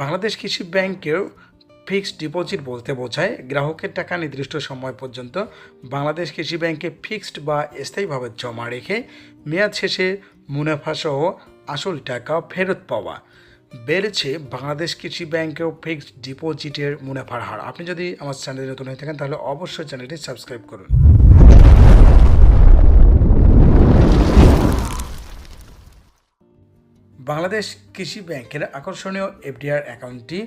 বাংলাদেশ কৃষি ব্যাংকের fixed deposit বলতে বোঝায়, গ্রাহকের টাকা নির্দিষ্ট সময় পর্যন্ত বাংলাদেশ কৃষি ব্যাংকে ফিক্সড বা স্থায়ীভাবে জমা রেখে মেয়াদ শেষে মুনাফাসহ আসল টাকা ফেরত পাওয়া। বেড়েছে বাংলাদেশ কৃষি ব্যাংকেও ফিক্সড ডিপোজিটের মুনাফার হার। আপনি যদি আমার চ্যানেলে নতুন হয়ে থাকেন, তাহলে অবশ্যই চ্যানেলটি সাবস্ক্রাইব করুন। বাংলাদেশ কৃষি ব্যাংকের আকর্ষণীয় এফডিআর অ্যাকাউন্টটি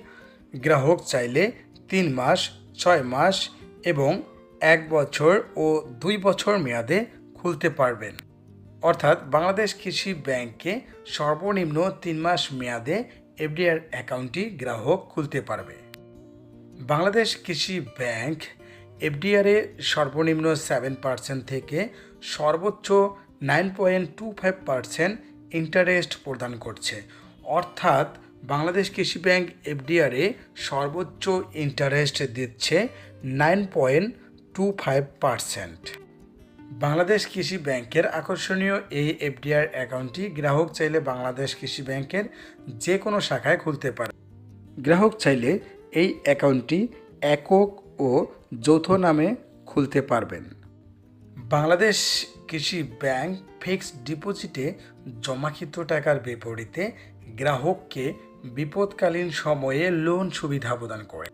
গ্রাহক চাইলে তিন মাস, ছয় মাস এবং এক বছর ও দুই বছর মেয়াদে খুলতে পারবেন। অর্থাৎ বাংলাদেশ কৃষি ব্যাংকে সর্বনিম্ন তিন মাস মেয়াদে এফডিআর অ্যাকাউন্টটি গ্রাহক খুলতে পারবে। বাংলাদেশ কৃষি ব্যাংক এফডিআরে সর্বনিম্ন সেভেন পার্সেন্ট থেকে সর্বোচ্চ nine point two five percent interest প্রদান করছে। অর্থাৎ বাংলাদেশ কৃষি ব্যাংক এফডিআরে সর্বোচ্চ ইন্টারেস্ট দিচ্ছে nine point two five percent. Bangladesh কৃষি ব্যাংকের আকর্ষণীয় এই এফডিআর অ্যাকাউন্টটি গ্রাহক চাইলে বাংলাদেশ কৃষি ব্যাংকের যে কোনো শাখায় খুলতে পারে। গ্রাহক চাইলে এই অ্যাকাউন্টটি একক ও যৌথ নামে খুলতে পারবেন। বাংলাদেশ কৃষি ব্যাংক ফিক্সড ডিপোজিটে জমাকৃত টাকার বিপরীতে গ্রাহককে বিপদকালীন সময়ে লোন সুবিধা প্রদান করে।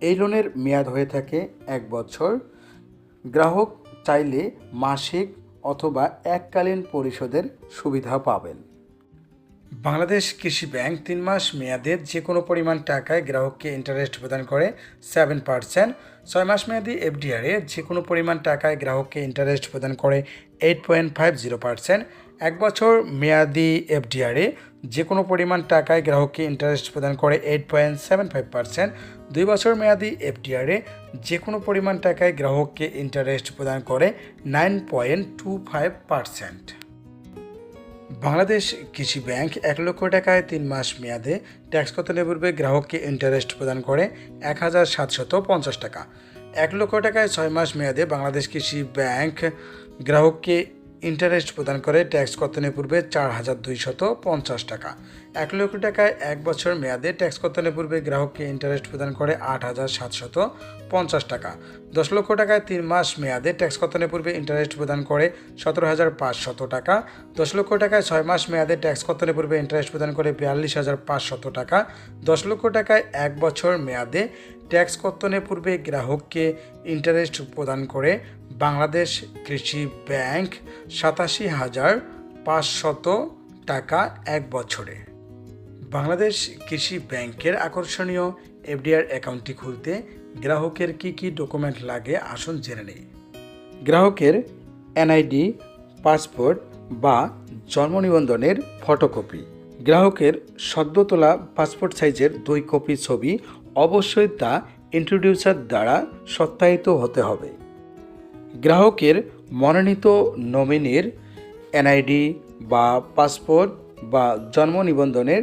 এই লোনের মেয়াদ হয়ে থাকে এক বছর। গ্রাহক চাইলে মাসিক অথবা এককালীন পরিশোধের সুবিধা পাবেন। বাংলাদেশ কৃষি ব্যাংক তিন মাস মেয়াদের যে কোনো পরিমাণ টাকায় গ্রাহককে ইন্টারেস্ট প্রদান করে সেভেন পার্সেন্ট ছয় মাস মেয়াদি এফডিআরে যে কোনো পরিমাণ টাকায় গ্রাহককে ইন্টারেস্ট প্রদান করে eight point five zero percent এক বছর মেয়াদি এফডিআরে যে কোনো পরিমাণ টাকায় গ্রাহককে ইন্টারেস্ট প্রদান করে eight point seven five percent দুই বছর মেয়াদি এফডিআরে যে কোনো পরিমাণ টাকায় গ্রাহককে ইন্টারেস্ট প্রদান করে nine point two five percent Bangladesh কৃষি ব্যাংক এক লক্ষ টাকায় তিন মাস মেয়াদে ট্যাক্স কতনের পূর্বে গ্রাহককে ইন্টারেস্ট প্রদান করে এক হাজার সাতশত পঞ্চাশ টাকা। এক লক্ষ টাকায় ছয় মাস মেয়াদে বাংলাদেশ কৃষি ব্যাংক গ্রাহককে ইন্টারেস্ট প্রদান করে ট্যাক্স কতনের পূর্বে চার হাজার দুইশত পঞ্চাশ টাকা। এক লক্ষ টাকায় এক বছর মেয়াদে ট্যাক্স কর্তনের পূর্বে গ্রাহককে ইন্টারেস্ট প্রদান করে আট হাজার সাতশত পঞ্চাশ টাকা। দশ লক্ষ টাকায় তিন মাস মেয়াদে ট্যাক্স কর্তনের পূর্বে ইন্টারেস্ট প্রদান করে সতেরো হাজার পাঁচশত টাকা। দশ লক্ষ টাকায় ছয় মাস মেয়াদে ট্যাক্স কর্তনের পূর্বে ইন্টারেস্ট প্রদান করে বিয়াল্লিশ হাজার পাঁচশত টাকা। দশ লক্ষ টাকায় এক বছর মেয়াদে ট্যাক্স কর্তনের পূর্বে গ্রাহককে ইন্টারেস্ট প্রদান করে বাংলাদেশ কৃষি ব্যাংক সাতাশি হাজার পাঁচশত টাকা এক বছরে। বাংলাদেশ কৃষি ব্যাংকের আকর্ষণীয় এফডিআর অ্যাকাউন্টটি খুলতে গ্রাহকের কি কি ডকুমেন্ট লাগে আসুন জেনে নেই। গ্রাহকের এনআইডি, পাসপোর্ট বা জন্ম নিবন্ধনের ফটোকপি। গ্রাহকের সদ্য তোলা পাসপোর্ট সাইজের দুই কপি ছবি অবশ্যই তা ইন্ট্রোডিউসার দ্বারা সত্যায়িত হতে হবে। গ্রাহকের মনোনীত নমিনির এনআইডি বা পাসপোর্ট বা জন্ম নিবন্ধনের